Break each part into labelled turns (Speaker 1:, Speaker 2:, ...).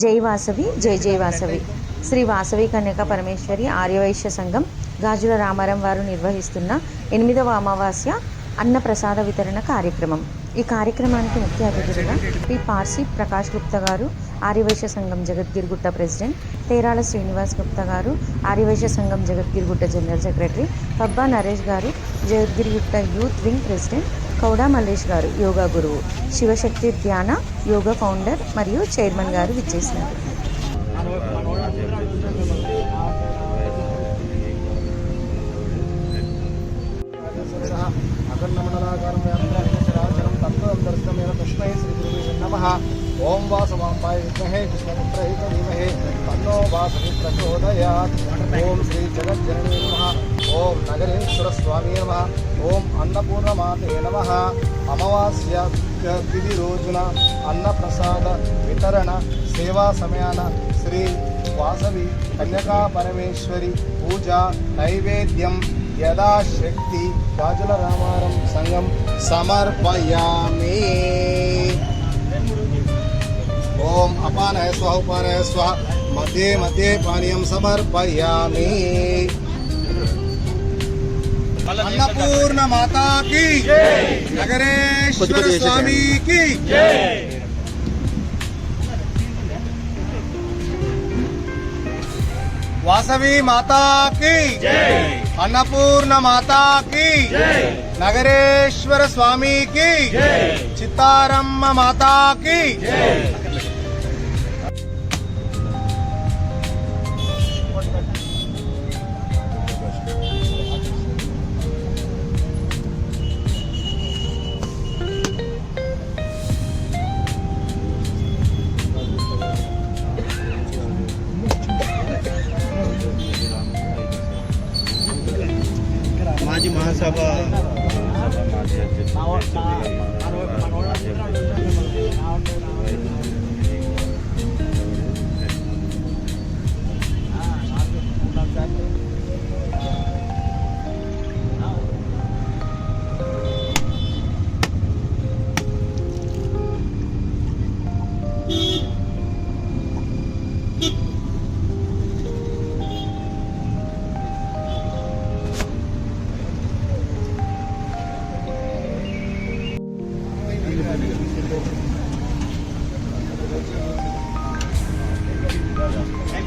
Speaker 1: జై వాసవి జై జై వాసవి. శ్రీ వాసవి కన్యక పరమేశ్వరి ఆర్యవైశ్య సంఘం గాజుల రామారం వారు నిర్వహిస్తున్న ఎనిమిదవ అమావాస్య అన్న ప్రసాద వితరణ కార్యక్రమం. ఈ కార్యక్రమానికి ముఖ్య అతిథులుగా పి. పార్సి ప్రకాష్ గుప్తా గారు ఆర్యవైశ్య సంఘం జగద్గిరిగుట్ట ప్రెసిడెంట్ తేరాల శ్రీనివాస్ గుప్తా గారు ఆర్యవైశ్య సంఘం జగద్గిరిగుట్ట జనరల్ సెక్రటరీ పబ్బా నరేష్ గారు Jagadgirigutta youth wing president Kouda Mallesh గారు యోగా గురువు. శివశక్తి ధ్యాన యోగా ఫౌండర్ మరియు చైర్మన్ గారు విచ్చేసినారు
Speaker 2: ఓం వాసవాంబాయ విద్మహే కృష్ణపుత్రై ధీమహే తన్నో వాసవి ప్రచోదయాత్ ఓం శ్రీ జగజ్జననీ ఓం నగరేశ్వర స్వామి నమ. అన్నపూర్ణమాతే నమ అమావాస్య తిథి రోజున అన్నప్రసాద వితరణ సేవా సమయాన శ్రీ వాసవి కన్యకా పరమేశ్వరి పూజ నైవేద్యం యథాశక్తి రాజుల రామారం సంఘం సమర్పయామి ఓం అపానయ స్వ ఉపానయ స్వ మధ్యే మధ్యే పానీయం సమర్పయామి అన్నపూర్ణ మాతాకి నగరేశ్వర స్వామికి వాసవి మాతాకి అన్నపూర్ణ మాతాకి నగరేశ్వర స్వామికి చిత్తారమ్మ మాతాకి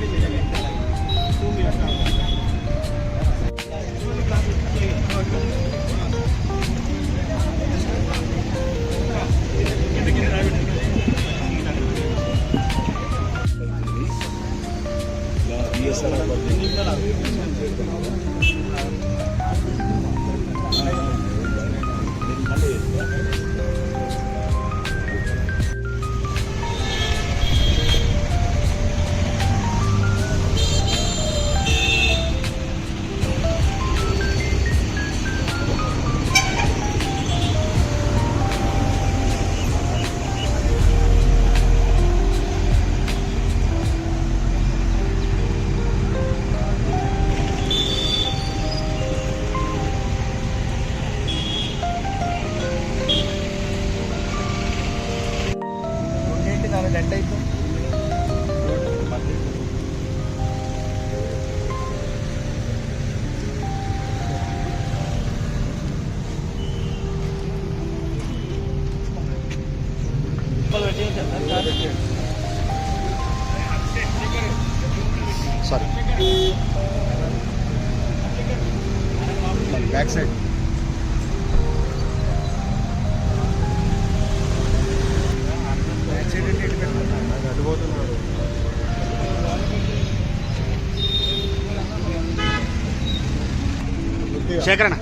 Speaker 3: Thank you. శేఖరణ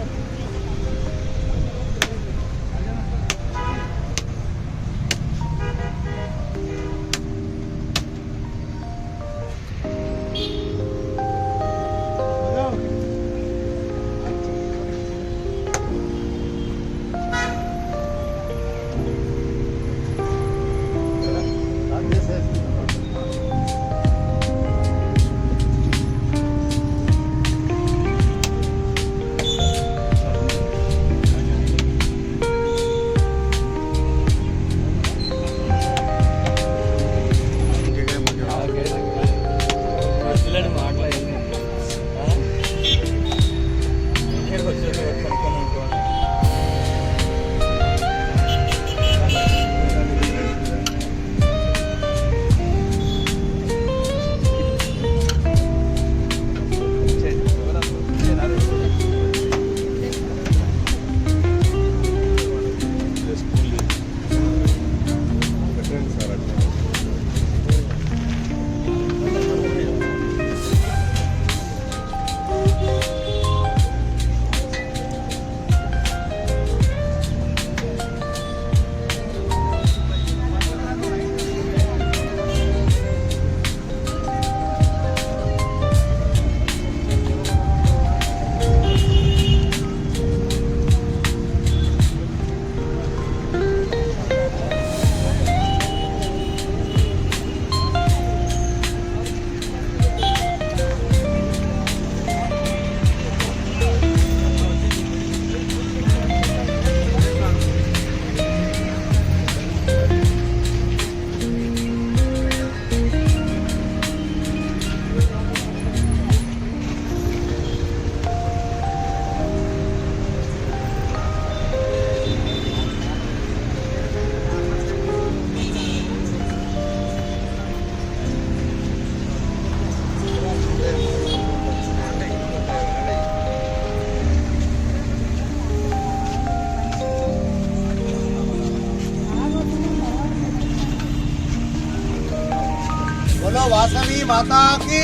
Speaker 4: మాతాకి.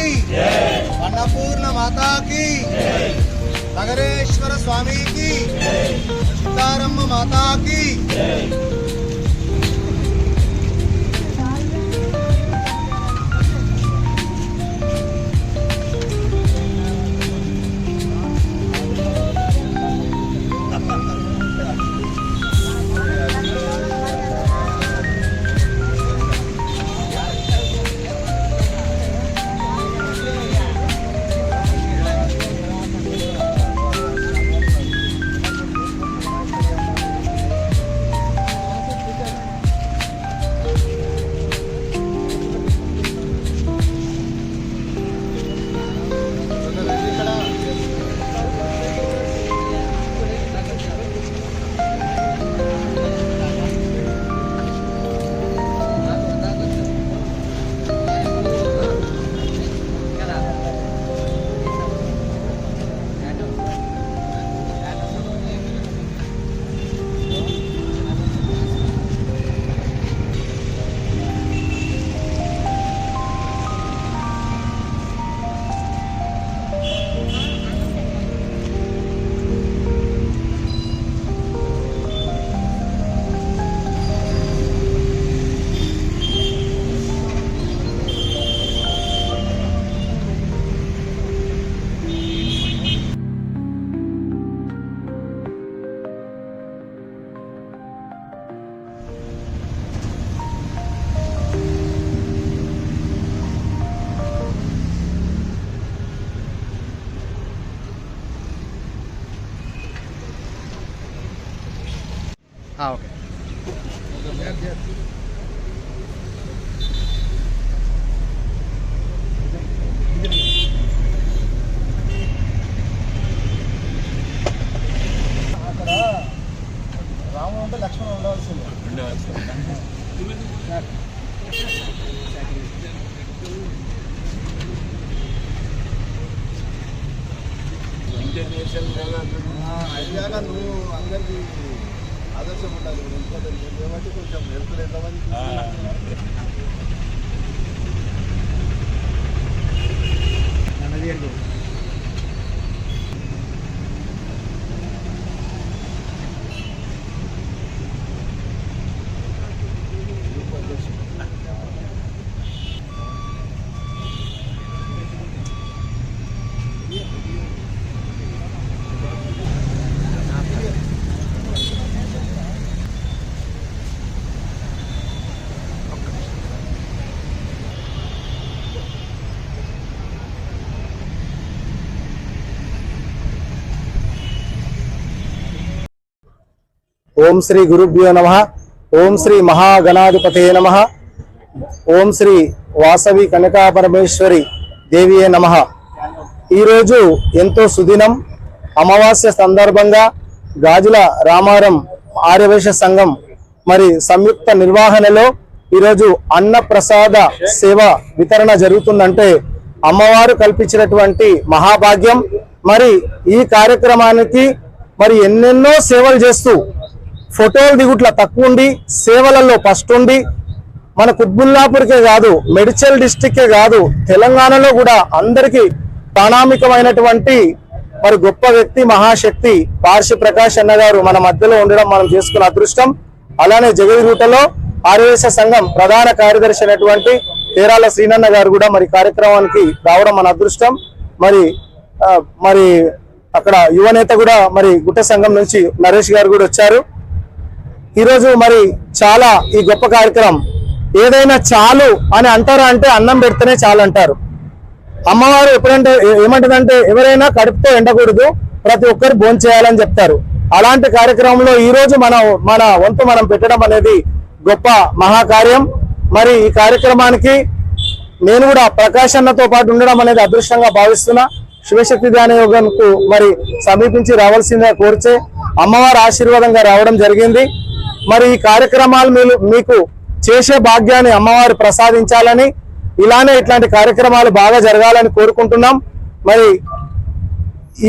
Speaker 4: అన్నపూర్ణ మాతాకి. నగరేశ్వర స్వామికి. సీతారమ్మ మాతాకి. ఓం శ్రీ గురుభ్యో నమ. ఓం శ్రీ మహాగణాధిపతే నమ. ఓం శ్రీ వాసవి కనకా పరమేశ్వరి దేవియే నమ. ఈరోజు ఎంతో సుదినం అమావాస్య సందర్భంగా గాజుల రామారం ఆర్యవేశ సంఘం మరి సంయుక్త నిర్వహణలో ఈరోజు అన్నప్రసాద సేవ వితరణ జరుగుతుందంటే అమ్మవారు కల్పించినటువంటి మహాభాగ్యం. మరి ఈ కార్యక్రమానికి మరి ఎన్నెన్నో సేవలు చేస్తూ ఫోటోలు దిగుట్ల తక్కువ ఉండి సేవలలో ఫస్ట్ ఉండి మన కుత్బుల్లాపూర్కే కాదు మెడిచల్ డిస్టిక్కే కాదు తెలంగాణలో కూడా అందరికీ ప్రాణామికమైనటువంటి మరి గొప్ప వ్యక్తి మహాశక్తి పార్షి ప్రకాష్ అన్న గారు మన మధ్యలో ఉండడం మనం చేసుకున్న అదృష్టం. అలానే జగదిగుటలో ఆర్యవేశ సంఘం ప్రధాన కార్యదర్శి అయినటువంటి తేరాల శ్రీనన్న గారు కూడా మరి కార్యక్రమానికి రావడం మన అదృష్టం. మరి మరి అక్కడ యువనేత కూడా మరి గుట్ట సంఘం నుంచి నరేష్ గారు కూడా వచ్చారు. ఈరోజు మరి చాలా ఈ గొప్ప కార్యక్రమం ఏదైనా చాలు అని అంటారా అంటే అన్నం పెడితేనే చాలు అంటారు. అమ్మవారు ఎప్పుడంటే ఏమంటుందంటే ఏమంటదంటే ఎవరైనా కడుపుతో ఎండకూడదు ప్రతి ఒక్కరు భోంచేయాలని చెప్తారు. అలాంటి కార్యక్రమంలో ఈరోజు మనం మన వంతు మనం పెట్టడం అనేది గొప్ప మహాకార్యం. మరి ఈ కార్యక్రమానికి నేను కూడా ప్రకాశ్ అన్నతో పాటు ఉండడం అనేది అదృష్టంగా భావిస్తున్నా. శివశక్తి ధ్యాన యోగంకు మరి సమీపించి రావాల్సిందిగా కోరిచే అమ్మవారి ఆశీర్వాదంగా రావడం జరిగింది. మరి ఈ కార్యక్రమాలు మీరు మీకు చేసే భాగ్యాన్ని అమ్మవారు ప్రసాదించాలని ఇలానే ఇట్లాంటి కార్యక్రమాలు బాగా జరగాలని కోరుకుంటున్నాం. మరి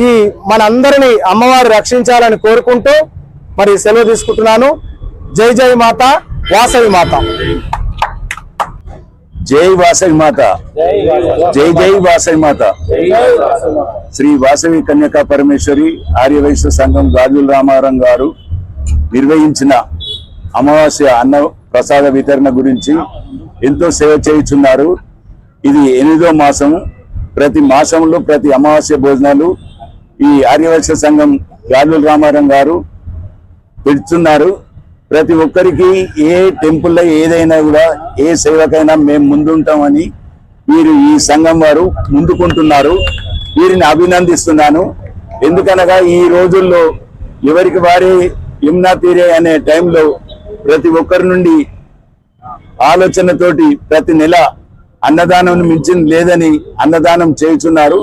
Speaker 4: ఈ మనందరినీ అమ్మవారు రక్షించాలని కోరుకుంటూ మరి సెలవు తీసుకుంటున్నాను. జై జై మాత వాసవి మాత.
Speaker 5: జై వాసవి మాత. జై జై వాసవి మాత. శ్రీ వాసవి కన్యకా పరమేశ్వరి ఆర్యవైశ్య సంఘం గాజుల రామారాం గారు నిర్వహించిన అమావాస్య అన్న ప్రసాద వితరణ గురించి ఎంతో సేవ చేయుచున్నారు. ఇది ఎనిమిదో మాసం ప్రతి మాసంలో ప్రతి అమావాస్య భోజనాలు ఈ ఆర్యవైశ్య సంఘం గాజుల రామారాం గారు పెడుతున్నారు. ప్రతి ఒక్కరికి ఏ టెంపుల్లో ఏదైనా కూడా ఏ సేవకైనా మేము ముందుంటామని వీరు ఈ సంఘం వారు ముందుకుంటున్నారు. వీరిని అభినందిస్తున్నాను. ఎందుకనగా ఈ రోజుల్లో ఎవరికి వారే యమునా తీరే అనే టైంలో ప్రతి ఒక్కరి నుండి ఆలోచనతోటి ప్రతి నెల అన్నదానం మించింది లేదని అన్నదానం చేయుచున్నారు.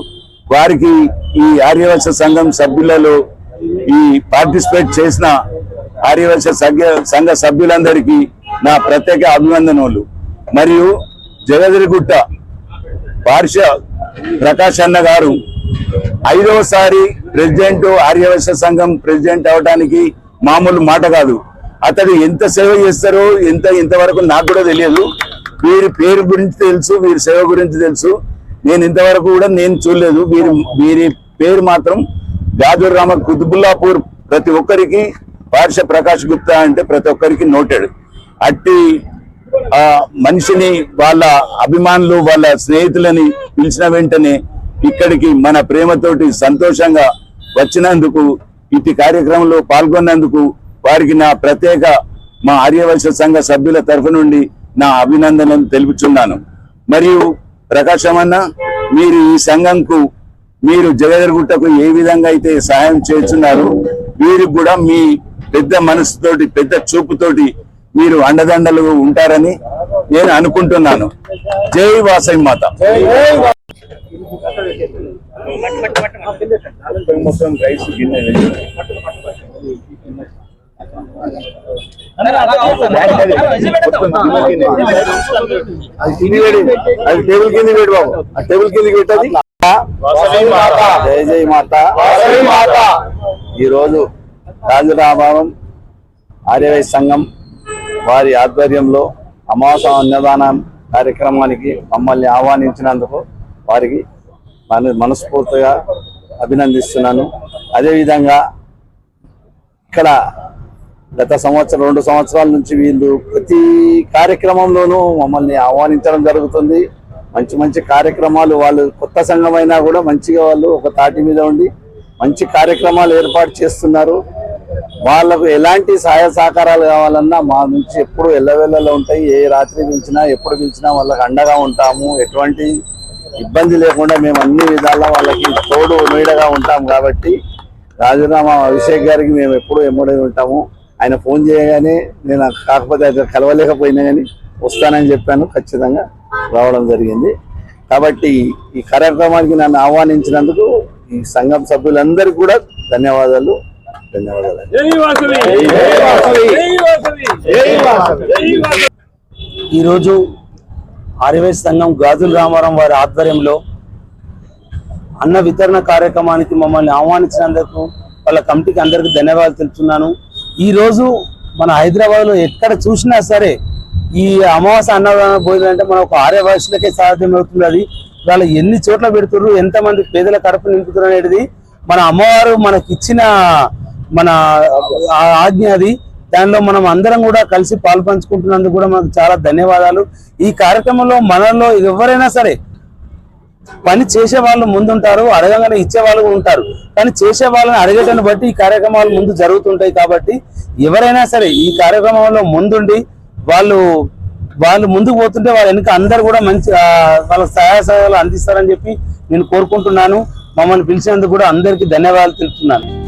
Speaker 5: వారికి ఈ ఆర్యవైశ్య సంఘం సభ్యులలో ఈ పార్టిసిపేట్ చేసిన ఆర్యవైశ్య సంఘ సంఘ సభ్యులందరికీ నా ప్రత్యేక అభినందనలు మరియు జగదిరిగుట్ట పార్ష ప్రకాష్ అన్న గారు ఐదవసారి ప్రెసిడెంట్ ఆర్యవైశ్య సంఘం ప్రెసిడెంట్ అవడానికి మామూలు మాట కాదు. అతడు ఎంత సేవ చేస్తారో ఎంత ఇంతవరకు నాకు కూడా తెలియదు. వీరి పేరు గురించి తెలుసు వీరి సేవ గురించి తెలుసు. నేను ఇంతవరకు కూడా నేను చూడలేదు. వీరి వీరి పేరు మాత్రం గాజూర్ రామ కుతుబుల్లాపూర్ ప్రతి ఒక్కరికి పార్ష ప్రకాష్ గుప్తా అంటే ప్రతి ఒక్కరికి నోటెడ్ అట్టి ఆ మనిషిని వాళ్ళ అభిమానులు వాళ్ళ స్నేహితులని పిలిచిన వెంటనే ఇక్కడికి మన ప్రేమతోటి సంతోషంగా వచ్చినందుకు ఇటు కార్యక్రమంలో పాల్గొన్నందుకు వారికి నా ప్రత్యేక మా ఆర్యవైశ్య సంఘ సభ్యుల తరఫు నుండి నా అభినందనలు తెలుపుచున్నాను. మరియు ప్రకాశమన్న మీరు ఈ సంఘంకు మీరు జగదర్గుట్టకు ఏ విధంగా అయితే సహాయం చేస్తున్నారు వీరికి కూడా మీ పెద్ద మనసుతోటి పెద్ద చూపుతోటి మీరు అండదండలు ఉంటారని నేను అనుకుంటున్నాను. జై వాసవి మాత. మొత్తం రైస్ గిన్నె
Speaker 6: అది కింది వేడి అది టేబుల్ కింద వేడి బాబు. ఆ టేబుల్ కిందకి పెట్టది జై జై మాత. ఈ రోజు రాజరాభావం ఆర్యవైశ్య సంఘం వారి ఆధ్వర్యంలో అమాస అన్నదానం కార్యక్రమానికి మమ్మల్ని ఆహ్వానించినందుకు వారికి మన మనస్ఫూర్తిగా అభినందిస్తున్నాను. అదేవిధంగా ఇక్కడ గత సంవత్సరం రెండు సంవత్సరాల నుంచి వీళ్ళు ప్రతి కార్యక్రమంలోనూ మమ్మల్ని ఆహ్వానించడం జరుగుతుంది. మంచి మంచి కార్యక్రమాలు వాళ్ళు కొత్త సంఘమైనా కూడా మంచిగా వాళ్ళు ఒక తాటి మీద ఉండి మంచి కార్యక్రమాలు ఏర్పాటు చేస్తున్నారు. వాళ్ళకు ఎలాంటి సహాయ సహకారాలు కావాలన్నా మా నుంచి ఎప్పుడు ఎల్లవెల్లలో ఉంటాయి. ఏ రాత్రి పిలిచినా ఎప్పుడు పిలిచినా వాళ్ళకి అండగా ఉంటాము. ఎటువంటి ఇబ్బంది లేకుండా మేము అన్ని విధాలా వాళ్ళకి తోడు నీడగా ఉంటాం కాబట్టి రాజీనామా అభిషేక్ గారికి మేము ఎప్పుడు ఎమ్మడి ఉంటాము. ఆయన ఫోన్ చేయగానే నేను కాకపోతే అది కలవలేకపోయినా కానీ వస్తానని చెప్పాను. ఖచ్చితంగా రావడం జరిగింది. కాబట్టి ఈ కార్యక్రమానికి నన్ను ఆహ్వానించినందుకు ఈ సంఘం సభ్యులందరికీ కూడా ధన్యవాదాలు. ధన్యవాదాలు
Speaker 7: ఈరోజు ఆర్యవేశ సంఘం గాజుల రామారాం వారి ఆధ్వర్యంలో అన్న వితరణ కార్యక్రమానికి మమ్మల్ని ఆహ్వానించినందుకు వాళ్ళ కమిటీకి అందరికీ ధన్యవాదాలు తెలుపుతున్నాను. ఈ రోజు మన హైదరాబాద్లో ఎక్కడ చూసినా సరే ఈ అమావాస్య అన్నదాన భోజనం అంటే మన ఒక ఆర్యవాసులకే సాధ్యమవుతుంది అది. వాళ్ళ ఎన్ని చోట్ల పెడుతున్నారు ఎంతమంది పేదల కడుపు నింపుతున్నారు అనేది మన అమ్మవారు మనకి ఇచ్చిన మన ఆ- ఆజ్ఞ అది. దానిలో మనం అందరం కూడా కలిసి పాలు పంచుకుంటున్నందుకు కూడా మనకు చాలా ధన్యవాదాలు. ఈ కార్యక్రమంలో మనలో ఎవరైనా సరే పని చేసే వాళ్ళు ముందుంటారు అడగంగానే ఇచ్చే వాళ్ళు కూడా ఉంటారు. కానీ చేసే వాళ్ళని అడగటాన్ని బట్టి ఈ కార్యక్రమాలు ముందు జరుగుతుంటాయి కాబట్టి ఎవరైనా సరే ఈ కార్యక్రమంలో ముందుండి వాళ్ళు వాళ్ళు ముందుకు పోతుంటే వాళ్ళ వెనుక అందరు కూడా మంచి వాళ్ళ సహాయ సహాయాలు అందిస్తారని చెప్పి నేను కోరుకుంటున్నాను. మమ్మల్ని పిలిచినందుకు కూడా అందరికీ ధన్యవాదాలు తెలుపుతున్నాను.